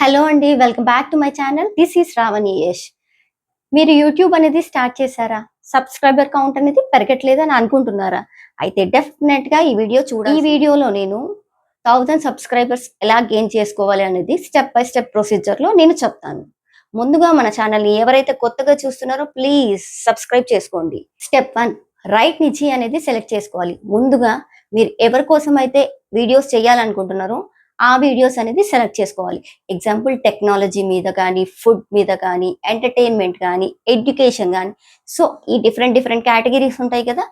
Hello అండి welcome back to my channel. This is Ravani Yash. మీరు YouTube అనేది start చేశారా? సబ్స్క్రైబర్ కౌంట్ అనేది పెరగట్లేదు అని అనుకుంటున్నారా? అయితే డెఫినెట్గా ఈ వీడియో చూడండి ఈ వీడియోలో నేను థౌజండ్ సబ్స్క్రైబర్స్ ఎలా గెయిన్ చేసుకోవాలి అనేది స్టెప్ బై స్టెప్ ప్రొసీజర్లో నేను చెప్తాను. ముందుగా మన ఛానల్ని ఎవరైతే కొత్తగా చూస్తున్నారో ప్లీజ్ సబ్స్క్రైబ్ చేసుకోండి. స్టెప్ వన్ రైట్ నిచి అనేది సెలెక్ట్ చేసుకోవాలి. ముందుగా మీరు ఎవరి కోసం అయితే వీడియోస్ చేయాలనుకుంటున్నారో ఆ వీడియోస్ అనేది సెలెక్ట్ చేసుకోవాలి. ఎగ్జాంపుల్ టెక్నాలజీ మీద కానీ ఫుడ్ మీద కానీ ఎంటర్టైన్మెంట్ కానీ ఎడ్యుకేషన్ కానీ. సో ఈ డిఫరెంట్ డిఫరెంట్ కేటగిరీస్ ఉంటాయి కదా.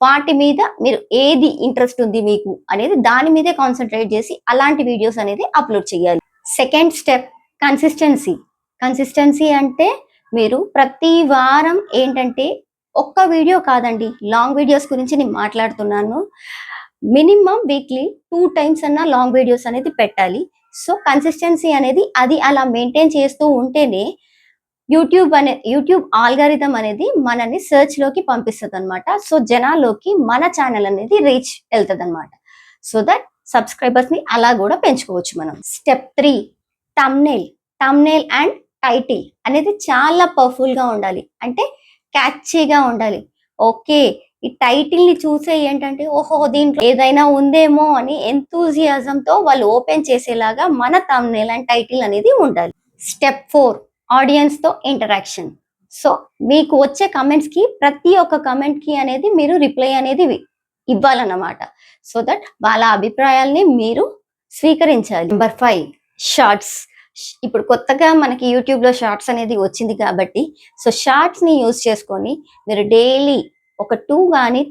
వాటి మీద మీరు ఏది ఇంట్రెస్ట్ ఉంది మీకు అనేది దాని మీదే కాన్సన్ట్రేట్ చేసి అలాంటి వీడియోస్ అనేది అప్లోడ్ చేయాలి. సెకండ్ స్టెప్ కన్సిస్టెన్సీ కన్సిస్టెన్సీ అంటే మీరు ప్రతి వారం ఏంటంటే ఒక్క వీడియో కాదండి లాంగ్ వీడియోస్ గురించి నేను మాట్లాడుతున్నాను. మినిమం వీక్లీ టూ టైమ్స్ అన్న లాంగ్ వీడియోస్ అనేది పెట్టాలి. సో కన్సిస్టెన్సీ అనేది అది అలా మెయింటైన్ చేస్తూ ఉంటేనే యూట్యూబ్ అనే యూట్యూబ్ ఆల్గారిథం అనేది మనని సెర్చ్లోకి పంపిస్తుంది అనమాట సో జనాల్లోకి మన ఛానల్ అనేది రీచ్ వెళ్తుంది అనమాట సో దట్ సబ్స్క్రైబర్స్ని అలా కూడా పెంచుకోవచ్చు మనం. Step three thumbnail thumbnail and title అనేది చాలా పవర్ఫుల్గా ఉండాలి. అంటే క్యాచీగా ఉండాలి. ఓకే ఈ టైటిల్ని చూసే ఏంటంటే ఓహో దీంట్లో ఏదైనా ఉందేమో అని enthusiasm తో వాళ్ళు ఓపెన్ చేసేలాగా మన తమ్నేల్ అండ్ టైటిల్ అనేది ఉండాలి. స్టెప్ ఫోర్ ఆడియన్స్తో ఇంటరాక్షన్ సో మీకు వచ్చే కమెంట్స్కి ప్రతి ఒక్క కమెంట్కి అనేది మీరు రిప్లై అనేది ఇవ్వాలన్నమాట. సో దట్ వాళ్ళ అభిప్రాయాల్ని మీరు స్వీకరించాలి. నెంబర్ ఫైవ్ షార్ట్స్ ఇప్పుడు కొత్తగా మనకి యూట్యూబ్లో షార్ట్స్ అనేది వచ్చింది కాబట్టి సో షార్ట్స్ని యూస్ యూజ్ చేసుకొని మీరు డైలీ ఒక టూ కానీ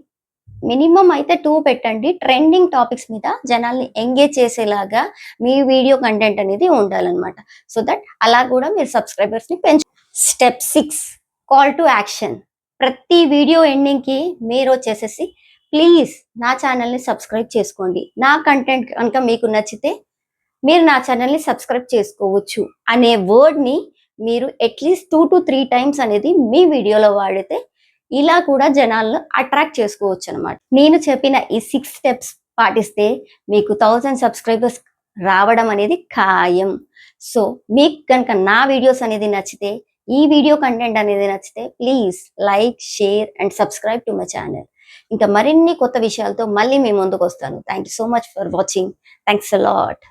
మినిమం అయితే టూ పెట్టండి. ట్రెండింగ్ టాపిక్స్ మీద జనాల్ని ఎంగేజ్ చేసేలాగా మీ వీడియో కంటెంట్ అనేది ఉండాలన్నమాట. సో దట్ అలా కూడా మీరు సబ్స్క్రైబర్స్ని పెంచు step six call to action. ప్రతి వీడియో ఎండింగ్కి మీరు వచ్చేసేసి ప్లీజ్ నా ఛానల్ని సబ్స్క్రైబ్ చేసుకోండి. నా కంటెంట్ కనుక మీకు నచ్చితే మీరు నా ఛానల్ని సబ్స్క్రైబ్ చేసుకోవచ్చు అనే వర్డ్ని మీరు at least two to three times అనేది మీ వీడియోలో వాడితే ఇలా కూడా జనాలను అట్రాక్ట్ చేసుకోవచ్చు అనమాట నేను చెప్పిన ఈ సిక్స్ స్టెప్స్ పాటిస్తే మీకు థౌజండ్ సబ్స్క్రైబర్స్ రావడం అనేది ఖాయం. సో మీకు కనుక నా వీడియోస్ అనేది నచ్చితే ఈ వీడియో కంటెంట్ అనేది నచ్చితే please like share and subscribe to my channel ఇంకా మరిన్ని కొత్త విషయాలతో మళ్ళీ మీ ముందుకు వస్తాను. Thank you so much for watching thanks a lot